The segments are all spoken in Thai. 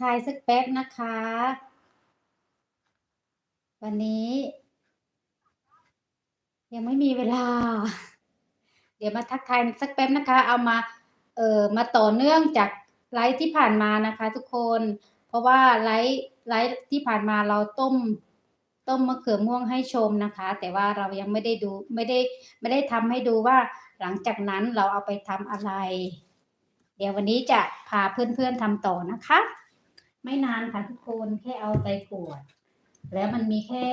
ทายสักแป๊บนะคะ วันนี้ ยังไม่มีเวลา เดี๋ยวมาทักทายสักแป๊บนะคะ เอามา เอ่อมาต่อเนื่องจากไลฟ์ที่ผ่านมานะคะ ทุกคน เพราะว่าไลฟ์ไลฟ์ที่ผ่านมาเราต้ม ต้มมะเขือม่วงให้ชมนะคะ แต่ว่าเรายังไม่ได้ดูไม่ได้ไม่ได้ทำให้ดูว่า หลังจากนั้นเราเอาไปทำอะไร เดี๋ยววันนี้จะพาเพื่อนๆทำต่อนะคะ ไม่นานค่ะทุกคนแค่เอาใส่ขวด แล้วมันมีแค่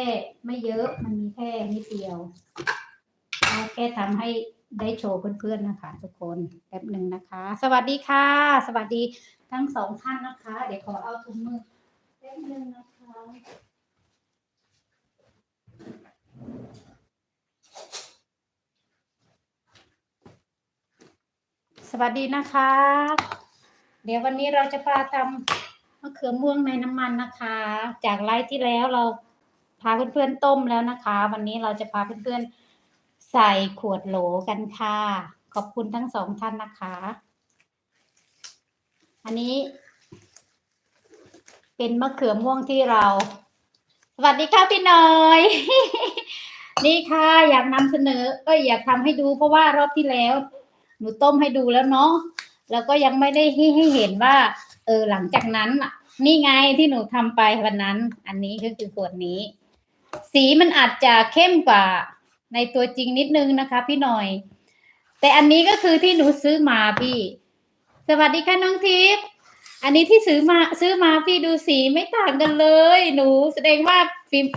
ไม่เยอะมันมีแค่นิดเดียวเอาแค่ทำให้ได้โชว์เพื่อนๆนะคะ ทุกคนแป๊บหนึ่งนะคะ สวัสดีค่ะ สวัสดีทั้งสองท่านนะคะ เดี๋ยวขอเอาถุงมือแป๊บหนึ่งนะคะสวัสดีนะคะ เดี๋ยววันนี้เราจะพาทำะเขือม่วงในน้ำมันนะคะ จากไลฟ์ที่แล้วเราพาเพื่อนๆต้มแล้วนะคะ วันนี้เราจะพาเพื่อนๆใส่ขวดโหลกันค่ะ ขอบคุณทั้งสองท่านนะคะ อันนี้ เป็นมะเขือม่วงที่เรา สวัสดีค่ะพี่หน้อย นี่ค่ะอยากนำเสนอเอ้ยอยากทำให้ดูเพราะว่ารอบที่แล้ว หนูต้มให้ดูแล้วเนาะแล้วก็ยังไม่ได้ให้เห็นว่า เออ หลังจากนั้นนี่ไงที่หนูทำไปวันนั้น อันนี้ก็คือขวดนี้ สีมันอาจจะเข้มกว่าในตัวจริงนิดนึงนะคะ พี่หน่อย แต่อันนี้ก็คือที่หนูซื้อมาพี่ สวัสดีค่ะน้องทิพย์อันนี้ที่ซื้อมาซื้อมาพี่ดูสีไม่ต่างกันเลย หนู แสดงว่าฟิล์ม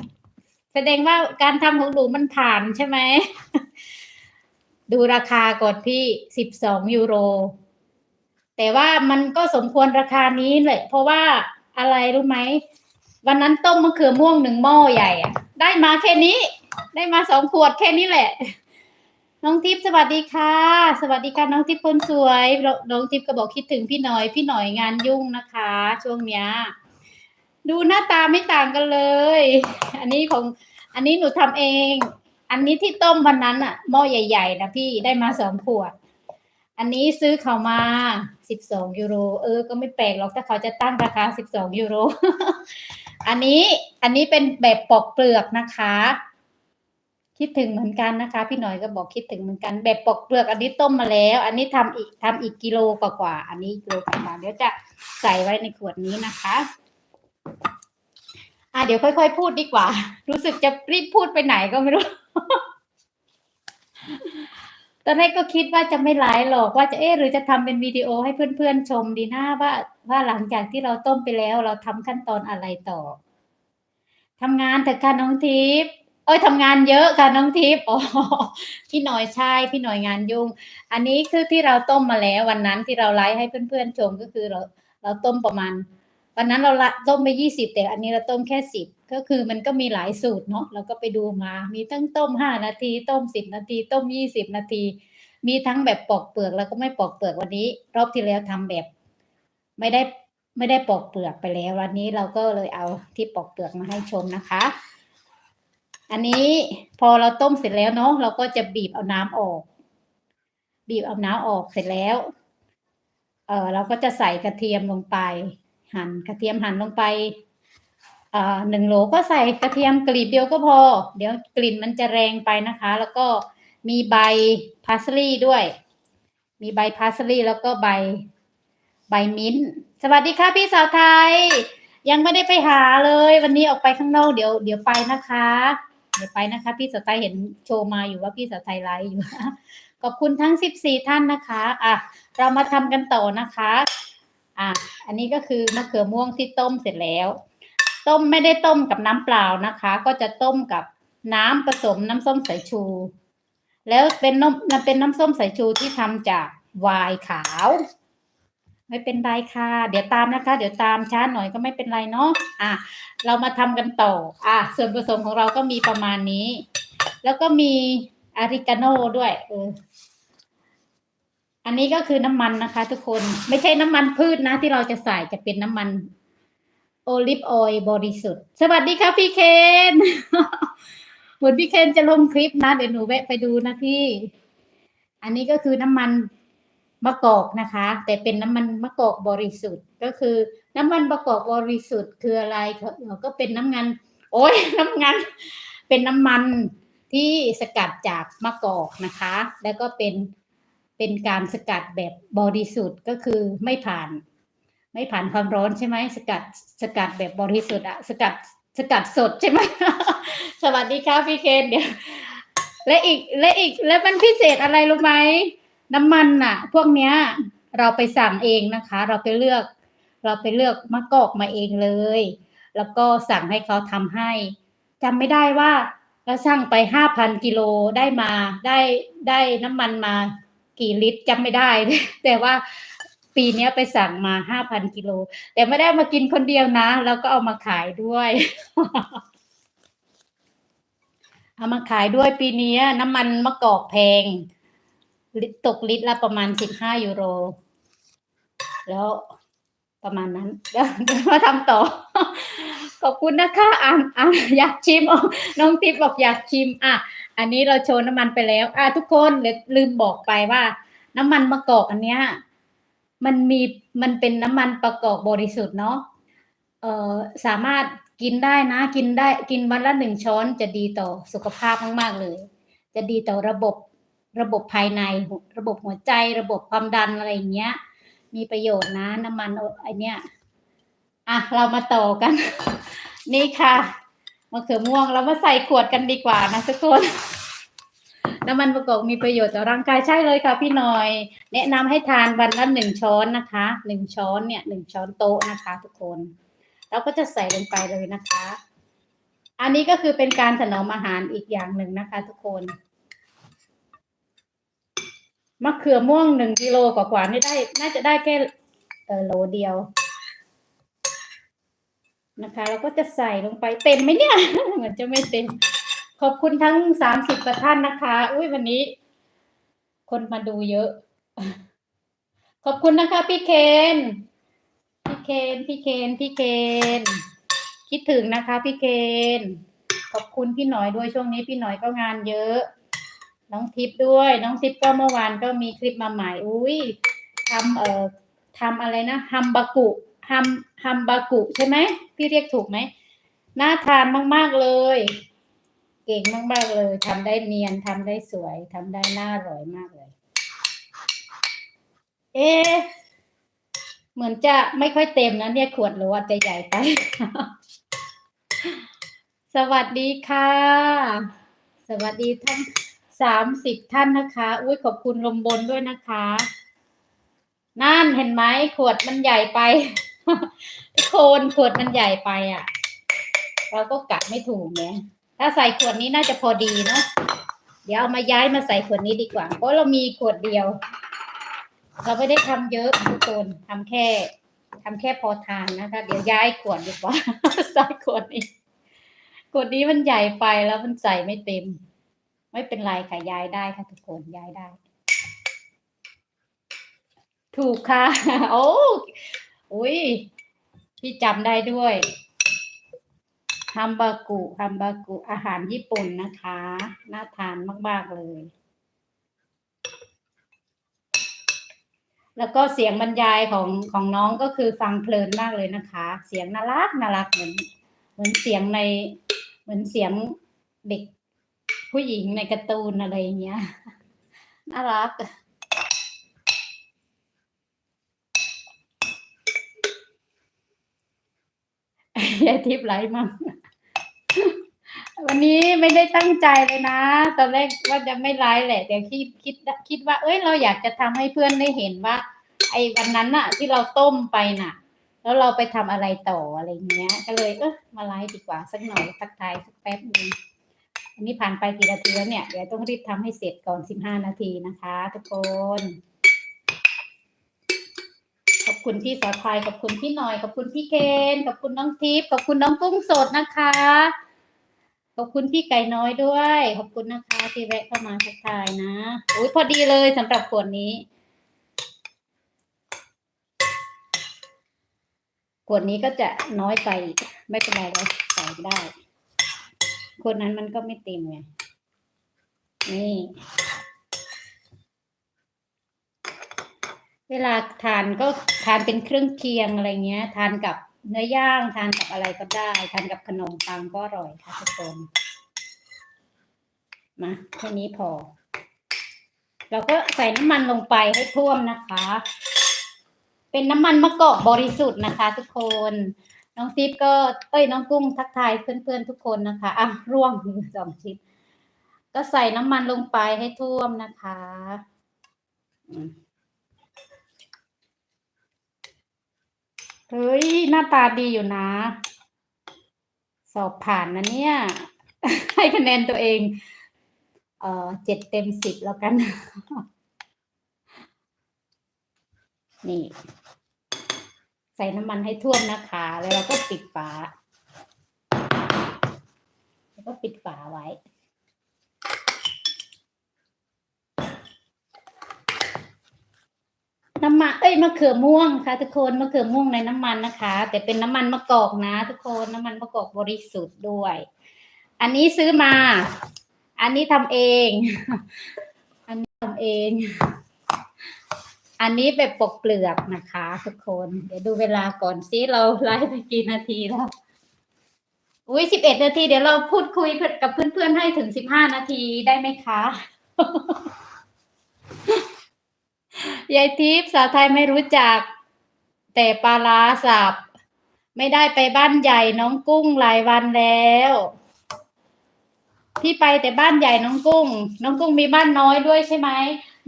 แสดงว่าการทำของหนูมันผ่านใช่ไหม ดูราคาก่อนพี่สิบสองยูโร แต่ว่ามันก็สมควรราคานี้เลยเพราะว่าอะไรรู้ไหมวันนั้นต้มมะเขือม่วงหนึ่งหม้อใหญ่อะได้มาแค่นี้ ได้มาสองขวดแค่นี้แหละ น้องทิพย์สวัสดีค่ะ สวัสดีค่ะน้องทิพย์คนสวย น้องทิพย์ก็บอกคิดถึงพี่หน่อย พี่หน่อยงานยุ่งนะคะ ช่วงเนี้ยดูหน้าตาไม่ต่างกันเลย อันนี้ของอันนี้หนูทำเอง อันนี้ที่ต้มวันนั้นอะหม้อใหญ่ ๆนะพี่ได้มาสองขวด อันนี้ซื้อเขามาสิบสองยูโร เออ ก็ไม่แปลกหรอกถ้าเขาจะตั้งราคาสิบสองยูโร อันนี้อันนี้เป็นแบบปอกเปลือกนะคะ คิดถึงเหมือนกันนะคะ พี่หน่อยก็บอกคิดถึงเหมือนกัน แบบปอกเปลือกอันนี้ต้มมาแล้ว อันนี้ทำอีกทำอีกกิโลกว่าๆอันนี้กิโลกว่าเดี๋ยวจะใส่ไว้ในขวดนี้นะคะอะเดี๋ยวค่อยๆพูดดีกว่า รู้สึกจะรีบพูดไปไหนก็ไม่รู้ ตอนแรกก็คิดว่าจะไม่ไลฟ์หรอกว่าจะเอ๊ะหรือจะทำเป็นวิดีโอให้เพื่อนๆชมดีหนะว่าว่าหลังจากที่เราต้มไปแล้ว เราทำขั้นตอนอะไรต่อทำงานแต่ค่ะน้องทิพย์เอ้ยทำงานเยอะค่ะน้องทิพย์อ๋อพี่หน่อยใช่พี่หน่อยงานยุ่ง อันนี้คือที่เราต้มมาแล้ว วันนั้นที่เราไลฟ์ให้เพื่อนๆชมก็คือเรา เราต้มประมาณ วันนั้นเราละต้มไปยี่สิบแต่อันนี้เราต้มแค่สิบ ก็คือมันก็มีหลายสูตรเนาะเราก็ไปดูมา มีทั้งต้มห้านาทีต้มสิบนาที ต้มยี่สิบนาที มีทั้งแบบปอกเปลือกแล้วก็ไม่ปอกเปลือกวันนี้ รอบที่แล้วทำแบบ ไม่ได้ไม่ได้ปอกเปลือกไปแล้ววันนี้เราก็เลยเอาที่ปอกเปลือกมาให้ชมนะคะ อันนี้พอเราต้มเสร็จแล้วเนาะเราก็จะบีบเอาน้ำออก บีบเอาน้ำออกเสร็จแล้วเออเราก็จะใส่กระเทียมลงไป หั่นกระเทียมหั่นลงไป หนึ่งโหลก็ใส่กระเทียมกลีบเดียวก็พอ เดี๋ยวกลิ่นมันจะแรงไปนะคะ แล้วก็มีใบพาสลีย์ด้วย มีใบพาสลีย์แล้วก็ใบใบมิ้นท์สวัสดีค่ะพี่สาวไทย ยังไม่ได้ไปหาเลย วันนี้ออกไปข้างนอกเดี๋ยวเดี๋ยวไปนะคะ เดี๋ยวไปนะคะ พี่สาวไทยเห็นโชว์มาอยู่ว่าพี่สาวไทยไลฟ์อยู่ขอบคุณทั้งสิบสี่ท่านนะคะอะเรามาทำกันต่อนะคะ อะอันนี้ก็คือมะเขือม่วงที่ต้มเสร็จแล้ว ต้มไม่ได้ต้มกับน้ำเปล่านะคะ ก็จะต้มกับน้ำผสมน้ำส้มสายชู แล้วเป็นน้ำมันเป็นน้ำส้มสายชูที่ทำจากไวน์ขาว ไม่เป็นไรค่ะ เดี๋ยวตามนะคะ เดี๋ยวตามช้าหน่อยก็ไม่เป็นไรเนาะอะเรามาทำกันต่ออะส่วนผสมของเราก็มีประมาณนี้ แล้วก็มีอาริกาโน่ด้วยเอออันนี้ก็คือน้ำมันนะคะ ทุกคนไม่ใช่น้ำมันพืชนะ ที่เราจะใส่จะเป็นน้ำมัน โอลิฟออยล์บริสุทธิ์ สวัสดีค่ะพี่เคนเหมือนพี่เคนจะลงคลิปนะเดี๋ยวหนูแวะไปดูนะพี่ อันนี้ก็คือน้ำมันมะกอกนะคะ แต่เป็นน้ำมันมะกอกบริสุทธิ์ ก็คือน้ำมันประกอบบริสุทธิ์คืออะไรก็เป็นน้ำมัน โอ้ยน้ำมันเป็นน้ำมันที่สกัดจากมะกอกนะคะ แล้วก็เป็นเป็นการสกัดแบบบริสุทธิ์ก็คือไม่ผ่าน ไม่ผ่านความร้อนใช่ไหมสกัดสกัดแบบบริสุทธิ์อะสกัดสกัดสดใช่ไหมสวัสดีค่ะพี่เคนเดี๋ยวและอีกและอีกแล้วมันพิเศษอะไรรู้ไหมน้ำมันน่ะพวกเนี้ย เราไปสั่งเองนะคะ เราไปเลือก เราไปเลือกมะกอกมาเองเลย แล้วก็สั่งให้เขาทำให้จำไม่ได้ว่าเราสั่งไปห้าพันกิโลได้มาได้ได้น้ำมันมากี่ลิตรจำไม่ได้ แต่ว่า ปีนี้ไปสั่งมาห้าพันกิโล แต่ไม่ได้มากินคนเดียวนะ แล้วก็เอามาขายด้วย เอามาขายด้วยปีนี้น้ำมันมะกอกแพงลิตรตกลิตรละประมาณสิบห้ายูโร แล้วประมาณนั้นเดี๋ยวมาทำต่อ ขอบคุณนะคะอ่านอ่านอยากชิมอ๋อน้องทิพย์บอกอยากชิม อะ อันนี้เราโชว์น้ำมันไปแล้ว อะทุกคนเดี๋ยวลืมบอกไปว่า น้ำมันมะกอกอันเนี้ย มันมีมันเป็นน้ำมันประกอบบริสุทธิ์เนาะเอ่อสามารถกินได้นะ กินได้กินวันละหนึ่งช้อนจะดีต่อสุขภาพมากๆเลย จะดีต่อระบบระบบภายในระบบหัวใจ ระบบความดันอะไรอย่างเงี้ย มีประโยชน์นะ น้ำมันไอเนี้ยอะเรามาต่อกัน นี่ค่ะมะเขือม่วงเรามาใส่ขวดกันดีกว่านะทุกคน น้ำมันประกอบมีประโยชน์ต่อร่างกายใช่เลยค่ะพี่หน่อย แนะนำให้ทานวันละหนึ่งช้อนนะคะหนึ่งช้อนเนี่ยหนึ่งช้อนโต๊ะนะคะ ทุกคน เราก็จะใส่ลงไปเลยนะคะ อันนี้ก็คือเป็นการถนอมอาหารอีกอย่างหนึ่งนะคะ ทุกคนมะเขือม่วงหนึ่งกิโลกว่าๆนี่ได้ น่าจะได้แค่เออโหลเดียว นะคะ เราก็จะใส่ลงไปเต็มไหมเนี่ย เหมือนจะไม่เต็ม ขอบคุณทั้งสามสิบประท่านนะคะ อุ้ยวันนี้ คนมาดูเยอะ ขอบคุณนะคะ พี่เคน พี่เคน พี่เคน พี่เคน คิดถึงนะคะ พี่เคน ขอบคุณพี่หน่อยด้วยช่วงนี้พี่หน่อยก็งานเยอะ น้องทิพย์ด้วย น้องทิพย์ก็เมื่อวานก็มีคลิปมาใหม่ อุ้ยทำเอ่อทำอะไรนะฮัมบากุฮัมฮัมบากุใช่ไหม พี่เรียกถูกไหมน่าทานมาก ๆ เลย เก่งมาก ๆ เลยทำได้เนียนทำได้สวยทำได้น่าอร่อยมากเลย เอ๊ะเหมือนจะไม่ค่อยเต็มนะเนี่ยขวดหรือว่าจะใหญ่ไป สวัสดีค่ะ สวัสดีท่านสามสิบท่านนะคะ อุ้ยขอบคุณลมบนด้วยนะคะนั่นเห็นไหมขวดมันใหญ่ไปทุกคนขวดมันใหญ่ไปอะ เราก็กะไม่ถูกไง ถ้าใส่ขวดนี้น่าจะพอดีเนาะเดี๋ยวเอามาย้ายมาใส่ขวดนี้ดีกว่า เพราะเรามีขวดเดียว เราไม่ได้ทำเยอะทุกคนทำแค่ทำแค่พอทานนะคะ เดี๋ยวย้ายขวดดีกว่าใส่ขวดนี้ขวดนี้มันใหญ่ไปแล้วมันใส่ไม่เต็ม ไม่เป็นไรค่ะย้ายได้ค่ะทุกคนย้ายได้ ถูกค่ะ โอ้อุ้ยพี่จำได้ด้วย ฮัมบากุฮัมบากุอาหารญี่ปุ่นนะคะ น่าทานมาก ๆ เลย แล้วก็เสียงบรรยายของของน้องก็คือฟังเพลินมากเลยนะคะ เสียงน่ารักน่ารักเหมือนเหมือนเสียงในเหมือนเสียงเด็กผู้หญิงในการ์ตูนอะไรอย่างเงี้ย น่ารักยายทิพย์ไลฟ์มั่ง วันนี้ไม่ได้ตั้งใจเลยนะ ตอนแรกว่าจะไม่ไลฟ์แหละ แต่คิดคิดคิดว่า เอ้ยเราอยากจะทำให้เพื่อนได้เห็นว่า ไอ้วันนั้นน่ะ ที่เราต้มไปน่ะ แล้วเราไปทำอะไรต่ออะไรเงี้ย ก็เลยเออมาไลฟ์ดีกว่าสักหน่อยสักทายสักแป๊บนึงอันนี้ผ่านไปกี่นาทีแล้วเนี่ยเดี๋ยวต้องรีบทำให้เสร็จก่อนสิบห้านาทีนะคะ ทุกคนขอบคุณพี่สาวไทยขอบคุณพี่หน่อย ขอบคุณพี่เคน ขอบคุณน้องทิพย์ขอบคุณน้องกุ้งสดนะคะ ขอบคุณพี่ไก่น้อยด้วย ขอบคุณนะคะที่แวะเข้ามาทักทายนะอุ้ยพอดีเลยสำหรับขวดนี้ขวดนี้ก็จะน้อยไปไม่เป็นไรเราใส่ได้ขวดนั้นมันก็ไม่เต็มไงนี่ เวลาทานก็ทานเป็นเครื่องเคียงอะไรเงี้ย ทานกับ เนื้อย่างทานกับอะไรก็ได้ทานกับขนมปังก็อร่อยค่ะทุกคนมาแค่นี้พอ เราก็ใส่น้ำมันลงไปให้ท่วมนะคะ เป็นน้ำมันมะกอกบริสุทธิ์นะคะ ทุกคน น้องติ๊บก็เอ้ยน้องกุ้งทักทายเพื่อนๆทุกคนนะคะอะร่วงสองชิ้นก็ใส่น้ำมันลงไปให้ท่วมนะคะ อืม เฮ้ย หน้าตาดีอยู่นะ สอบผ่านนะเนี่ย ให้คะแนนตัวเอง เออเจ็ดเต็มสิบแล้วกัน นี่ ใส่น้ำมันให้ท่วมนะคะ แล้วเราก็ปิดฝา แล้วก็ปิดฝาไว้ น้ำมันเอ้ยมะเขือม่วงค่ะ ทุกคนมะเขือม่วงในน้ำมันนะคะ แต่เป็นน้ำมันมะกอกนะ ทุกคนน้ำมันมะกอกบริสุทธิ์ด้วย อันนี้ซื้อมา อันนี้ทำเอง อันนี้ทำเอง อันนี้แบบปกเปลือกนะคะ ทุกคน เดี๋ยวดูเวลาก่อนซิเราไลฟ์ไปกี่นาทีแล้วอุ้ยสิบเอ็ดนาที เดี๋ยวเราพูดคุยกับเพื่อนๆให้ถึงสิบห้านาทีได้ไหมคะ ยายทิพย์สาวไทยไม่รู้จัก แต่ปลาร้าสับไม่ได้ไปบ้านใหญ่น้องกุ้งหลายวันแล้ว พี่ไปแต่บ้านใหญ่น้องกุ้ง น้องกุ้งมีบ้านน้อยด้วยใช่ไหม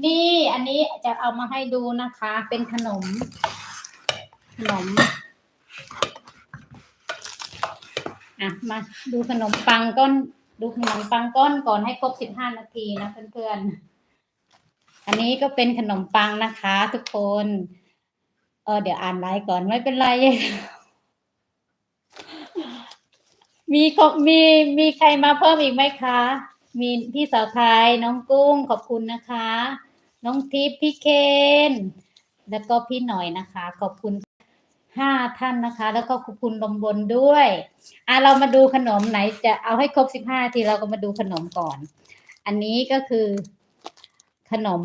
นี่อันนี้จะเอามาให้ดูนะคะ เป็นขนม ขนมอะมาดูขนมปังก้อน ดูขนมปังก้อนก่อนให้ครบสิบห้านาทีนะเพื่อนๆ อันนี้ก็เป็นขนมปังนะคะ ทุกคน เออเดี๋ยวอ่านไลน์ก่อนไม่เป็นไร มีมีมีใครมาเพิ่มอีกไหมคะ มีพี่สาวไทยน้องกุ้งขอบคุณนะคะ น้องทิพย์พี่เคน แล้วก็พี่หน่อยนะคะ ขอบคุณห้าท่านนะคะ แล้วก็ขอบคุณลมบนด้วยอะเรามาดูขนมไหนจะเอาให้ครบสิบห้าทีเราก็มาดูขนมก่อน อันนี้ก็คือ ขนม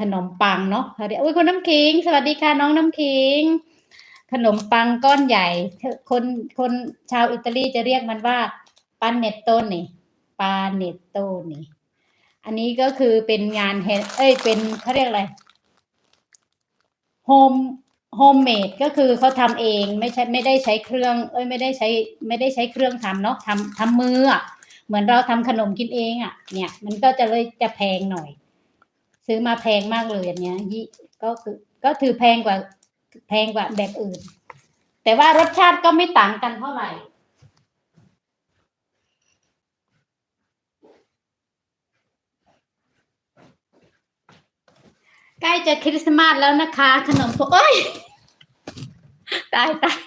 ขนมปังเนาะเขาเรียกอุ้ยคุณน้ำขิง สวัสดีค่ะน้องน้ำขิง ขนมปังก้อนใหญ่ คนคนชาวอิตาลีจะเรียกมันว่าปาเนตโตนี่ปาเนตโตนี่ อันนี้ก็คือเป็นงานเฮเอ้ยเป็นเขาเรียกอะไรโฮมโฮมเมดก็คือเขาทำเองไม่ใช่ไม่ได้ใช้เครื่อง เอ้ยไม่ได้ใช้ไม่ได้ใช้เครื่องทำเนาะทำทำมืออะ เหมือนเราทำขนมกินเองอะ เนี่ยมันก็จะเลยจะแพงหน่อย ซื้อมาแพงมากเลยอันเนี้ยยี่ก็คือก็ถือแพงกว่าแพงกว่าแบบอื่น แต่ว่ารสชาติก็ไม่ต่างกันเท่าไหร่ใกล้จะคริสต์มาสแล้วนะคะ ขนมพวกเอ้ยตายตาย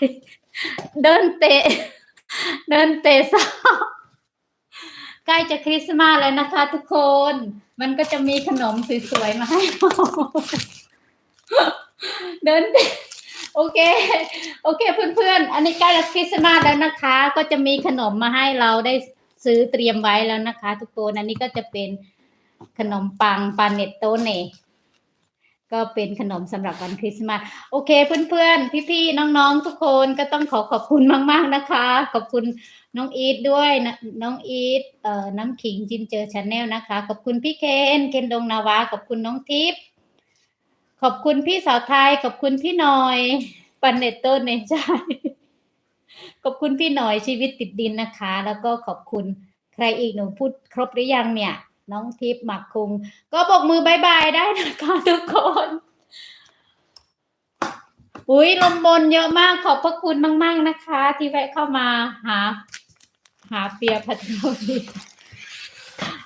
เดินเตะ เดินเตะสาว ใกล้จะคริสต์มาสแล้วนะคะ ทุกคน มันก็จะมีขนมสวยๆมาให้เราเดินโอเค โอเคเพื่อนๆ อันนี้ใกล้จะคริสต์มาสแล้วนะคะ ก็จะมีขนมมาให้เราได้ซื้อเตรียมไว้แล้วนะคะ ทุกคน อันนี้ก็จะเป็นขนมปังปาเนตโตเน ก็เป็นขนมสำหรับวันคริสต์มาสโอเคเพื่อนๆ พี่ๆ น้องๆ ทุกคนก็ต้องขอขอบคุณมากๆนะคะ ขอบคุณน้องอีทด้วยนะน้องอีทเอ่อน้ำขิงจินเจอชาแนลนะคะ ขอบคุณพี่เคนเคนดงนาวาขอบคุณน้องทิพย์ขอบคุณพี่สาวไทย ขอบคุณพี่หน่อยปันเนตโตเนใจขอบคุณพี่หน่อยชีวิตติดดินนะคะ แล้วก็ขอบคุณใครอีกหนูพูดครบหรือยังเนี่ย น้องทิพย์หมักคุง ก็บกมือบายบายได้นะคะทุกคนอุ้ยลมบนเยอะมากขอบพระคุณมาก ๆนะคะ ที่แวะเข้ามาหา หาเปียพัทรวี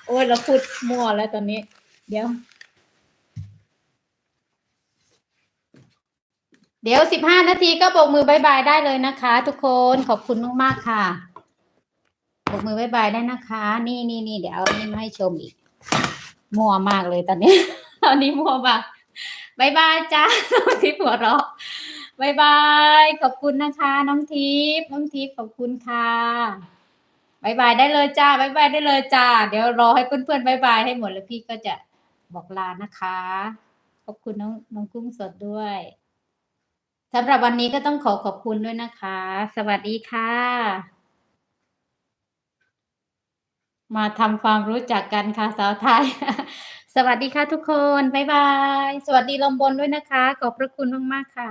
โอ้ยเราพูดมั่วแล้วตอนนี้ เดี๋ยว เดี๋ยวสิบห้านาทีก็บกมือบายบายได้เลยนะคะ ทุกคนขอบคุณมาก ๆ ค่ะ บกมือบายบายได้นะคะ นี่นี่นี่เดี๋ยวเอานี่มาให้ชมอีก มัวมากเลยตอนนี้ ตอนนี้มัวมากบายบายจ้าน้องทิพย์หัวเราะบายบาย ขอบคุณนะคะ น้องทิพย์น้องทิพย์ขอบคุณค่ะบายบายได้เลยจ้าบายบายได้เลยจ้า เดี๋ยวรอให้เพื่อนๆบายบายให้หมดแล้วพี่ก็จะบอกลานะคะ ขอบคุณน้องน้องกุ้งสดด้วยสำหรับวันนี้ก็ต้องขอขอบคุณด้วยนะคะ สวัสดีค่ะ มาทำความรู้จักกันค่ะสาวไทย สวัสดีค่ะทุกคน บ๊ายบาย สวัสดีลมบนด้วยนะคะ ขอบพระคุณมาก ๆ ค่ะ